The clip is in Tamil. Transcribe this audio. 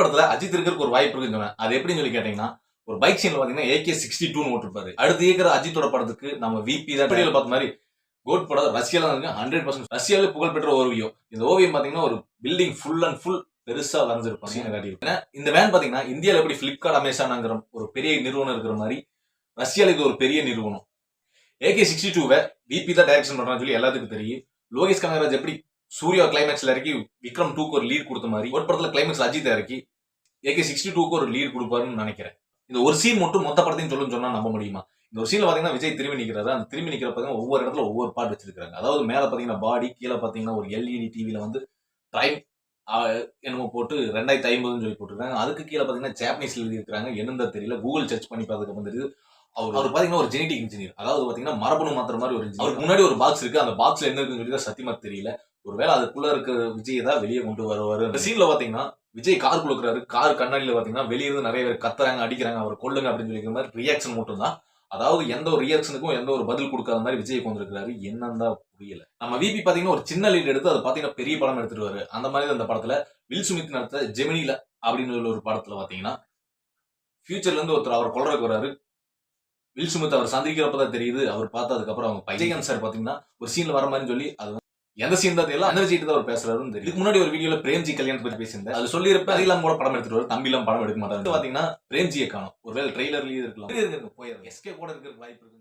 படத்துல அஜித் இருக்கிறதுக்கு ஒரு வாய்ப்பு இருக்குன்னு சொன்னேன். அது எப்படின்னு சொல்லி கேட்டீங்கன்னா ஒரு பைக் சீன்ல பாத்தீங்கன்னா ஏகே சிக்ஸ்டி டூன்னு ஓட்டிருப்பாரு. அடுத்து இருக்கிற அஜித்தோட படத்துக்கு நம்ம விபி தான் பார்த்த மாதிரி கோட் படம் ரஷ்யால இருக்கு. ஹண்ட்ரட் பர்சன்ட் ரஷ்யாவிலே புகழ்பெற்ற ஓவியம். இந்த ஓவியம் பாத்தீங்கன்னா ஒரு பில்டிங் ஃபுல் அண்ட் ஃபுல் பெருசா வரைஞ்சிருப்பாங்க சீனை காட்டியிருப்பேன் இந்த வேன் பாத்தீங்கன்னா இந்தியால எப்படி பிளிப்கார்ட் அமேசான்ங்கிற ஒரு பெரிய நிறுவனம் இருக்கிற மாதிரி ரஷ்யால இது ஒரு பெரிய நிறுவனம். ஏகே சிக்ஸ்டி டூவை விபி தான் டைரக்ஷன் பண்றான்னு சொல்லி எல்லாத்துக்கும் தெரியும். லோகேஷ் கனகராஜ் எப்படி சூர்யா கிளைமேக்ஸ்ல இறக்கி விக்ரம் டூக்கு ஒரு லீட் கொடுத்த மாதிரி ஒரு படத்துல கிளைமேக்ஸ் அஜித் இறக்கி ஏகே சிக்ஸ்டி டூக்கு ஒரு லீட் கொடுப்பாருன்னு நினைக்கிறேன். இந்த ஒரு சீன் மட்டும் மொத்த படத்தையும் சொல்லுன்னு சொன்னா நம்ப முடியுமா? இந்த ஒரு சீன்ல பாத்தீங்கன்னா விஜய் திரும்பி நிக்கிறாரு. அந்த திரும்பி நிக்கிற பாத்தீங்கன்னா ஒவ்வொரு இடத்துல ஒவ்வொரு பாட்டு வச்சிருக்காங்க அதாவது மேல பாத்தீங்கன்னா பாடி கீழே பாத்தீங்கன்னா ஒரு எல்இடி டிவில வந்து டைம் என்னமோ போட்டு ரெண்டாயிரத்தி ஐம்பதுன்னு சொல்லி போட்டிருக்காங்க. அதுக்கு கீழே பாத்தீங்கன்னா ஜாப்பனீஸ்ல எழுதி இருக்காங்க என்னன்னு தெரியல. கூகுள் சர்ச் பண்ணி பார்த்ததுக்கு வந்து அவர் அவர் பாத்தீங்கன்னா ஒரு ஜெனடிக் இன்ஜினியர் அதாவது பாத்தீங்கன்னா மரபணு மாத்திர மாதிரி ஒரு அவருக்கு முன்னாடி ஒரு பாக்ஸ் இருக்கு. அந்த பாக்ஸ்ல என்ன இருக்குன்னு சொல்லி சத்தியமா தெரியல. ஒருவேளை அதுக்குள்ள இருக்கிற விஜய் தான் வெளியே கொண்டு வருவாரு. அந்த சீன்ல பாத்தீங்கன்னா விஜய் கார் கொடுக்குறாரு கார் கண்ணாடியில் பார்த்தீங்கன்னா வெளியே இருந்து நிறைய பேர் கத்துறாங்க அடிக்கிறாங்க அவர் கொல்லுங்க அப்படின்னு சொல்லிக்கிற மாதிரி ரியாக்ஷன் மட்டும் தான் அதாவது எந்த ஒரு ரியாக்ஷனுக்கும் எந்த ஒரு பதில் கொடுக்காத மாதிரி விஜய் கொண்டிருக்கிறாரு என்னன்னு தான் புரியல. நம்ம விபி பாத்தீங்கன்னா ஒரு சின்ன லீட் எடுத்து அது பாத்தீங்கன்னா பெரிய படம் எடுத்துருவாரு. அந்த மாதிரி அந்த படத்துல வில் சுமித் நடத்த ஜெமினில அப்படின்னு உள்ள ஒரு படத்துல பாத்தீங்கன்னா ஃபியூச்சர்ல இருந்து ஒருத்தர் அவர் கொள்றதுக்கு வராரு வில் சுமித் அவர் சந்திக்கிறப்ப தான் தெரியுது. அவர் பார்த்ததுக்கப்புறம் அவங்க பைஜயன் சார் பாத்தீங்கன்னா ஒரு சீன்ல வர மாதிரி சொல்லி அது எந்த சீன் தான் தெரியல அந்த சீட்டு தான் அவர் பேசுறாருன்னு தெரியும் இதுக்கு முன்னாடி ஒரு வீடியோல பிரேம்ஜி கல்யாணத்தை பத்தி பேசியிருந்தேன் அது சொல்லியிருப்ப அதிலாம் கூட படம் எடுத்துட்டு வரும் தம்பிலாம் படம் எடுக்க மாட்டாரு பாத்தீங்கன்னா பிரேம்ஜியை காணும். ஒருவேளை ட்ரெய்லர்லயே இருக்கலாம். போயிடும் எஸ்கே கூட இருக்கிற வாய்ப்பு இருக்கு